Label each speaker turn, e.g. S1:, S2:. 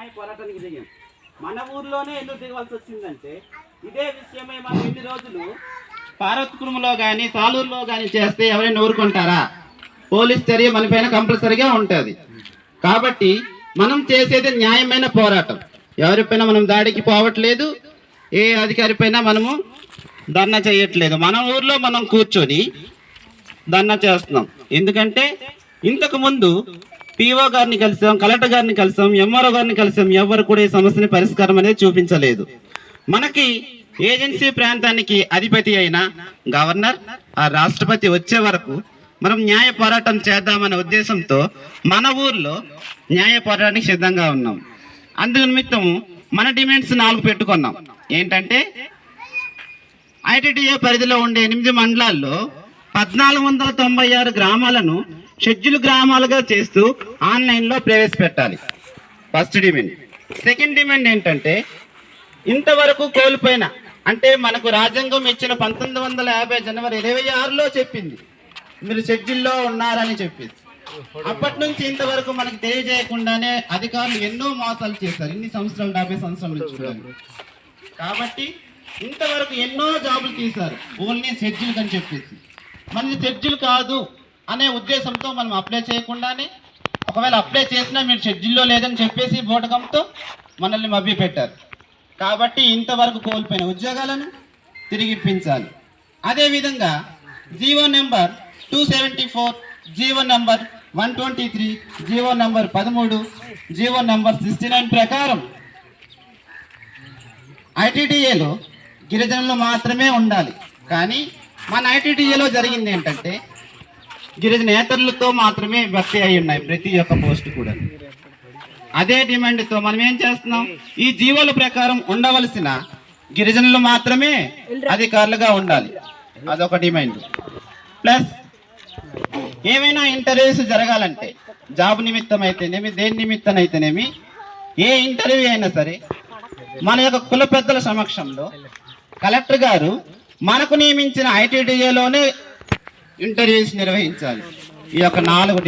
S1: న్యాయ పోరాటానికి దిగాం. మన ఊర్లోనే ఎందుకు దిగవలసి వచ్చిందంటే ఇదే విషయమై మనం ఇన్ని రోజులు పార్వతీపురంలో కానీ సాలూరులో కానీ చేస్తే ఎవరైనా ఊరుకుంటారా? పోలీస్ చర్య మన పైన కంపల్సరిగా ఉంటుంది. కాబట్టి మనం చేసేది న్యాయమైన పోరాటం. ఎవరిపైన మనం దాడికి పోవట్లేదు ఏ అధికారిపైన మనము ధర్నా చేయట్లేదు. మన ఊర్లో మనం కూర్చొని ధర్నా చేస్తున్నాం. ఎందుకంటే ఇంతకు ముందు పిఓ గారిని కలిసాం కలెక్టర్ గారిని కలిసాం ఎంఆర్ఓ గారిని కలిసాం ఎవరు కూడా ఈ సమస్యని పరిష్కారం అనేది చూపించలేదు. మనకి ఏజెన్సీ ప్రాంతానికి అధిపతి అయిన గవర్నర్ ఆ రాష్ట్రపతి వచ్చే వరకు మనం న్యాయ పోరాటం చేద్దామనే ఉద్దేశంతో మన ఊర్లో న్యాయ పోరాటానికి సిద్ధంగా ఉన్నాం. అందు నిమిత్తము మన డిమాండ్స్ నాలుగు పెట్టుకున్నాం. ఏంటంటే ఐటీడీఏ పరిధిలో ఉండే ఎనిమిది మండలాల్లో పద్నాలుగు వందల తొంభై ఆరు గ్రామాలను షెడ్యూల్ గ్రామాలుగా చేస్తూ ఆన్లైన్లో ప్రవేశపెట్టాలి. ఫస్ట్ డిమాండ్ సెకండ్ డిమాండ్ ఏంటంటే ఇంతవరకు కోల్పోయిన అంటే మనకు రాజ్యాంగం ఇచ్చిన పంతొమ్మిది వందల యాభై జనవరి ఇరవై ఆరులో చెప్పింది. మీరు షెడ్యూల్లో ఉన్నారని చెప్పింది అప్పటి నుంచి ఇంతవరకు మనకు తెలియజేయకుండానే అధికారులు ఎన్నో మోసాలు చేశారు. ఇన్ని సంవత్సరాలు డెబ్బై సంవత్సరాల నుంచి కాబట్టి ఇంతవరకు ఎన్నో జాబులు తీశారు. ఓన్లీ షెడ్యూల్ అని చెప్పేసి. మనది షెడ్యూల్ కాదు. అనే ఉద్దేశంతో మనం అప్లై చేయకుండానే ఒకవేళ అప్లై చేసినా మీరు షెడ్యూల్లో లేదని చెప్పేసి బోటకంతో మనల్ని మభ్యపెట్టారు. కాబట్టి ఇంతవరకు కోల్పోయిన ఉద్యోగాలను తిరిగి ఇప్పించాలి. అదేవిధంగా GO number two seventy four GO number one twenty three GO number పదమూడు జీవో నెంబర్ సిక్స్టీ నైన్ ప్రకారం ఐటీడీఏలో గిరిజనులు మాత్రమే ఉండాలి. కానీ మన ఐటీడీఏలో జరిగింది ఏంటంటే గిరిజనేతరులతో మాత్రమే భర్తీ అయి ఉన్నాయి ప్రతి ఒక్క పోస్ట్ కూడా. అదే డిమాండ్తో మనం ఏం చేస్తున్నాం? ఈ జీవోల ప్రకారం ఉండవలసిన గిరిజనులు మాత్రమే అధికారులుగా ఉండాలి. అదొక డిమాండ్. ప్లస్ ఏమైనా ఇంటర్వ్యూస్ జరగాలంటే జాబ్ నిమిత్తం అయితేనేమి దేని నిమిత్తం అయితేనేమి ఏ ఇంటర్వ్యూ అయినా సరే మన యొక్క కుల పెద్దల సమక్షంలో కలెక్టర్ గారు మనకు నియమించిన ఐటీడీఏలోనే ఇంటర్వ్యూస్ నిర్వహించాలి. ఈ యొక్క నాలుగు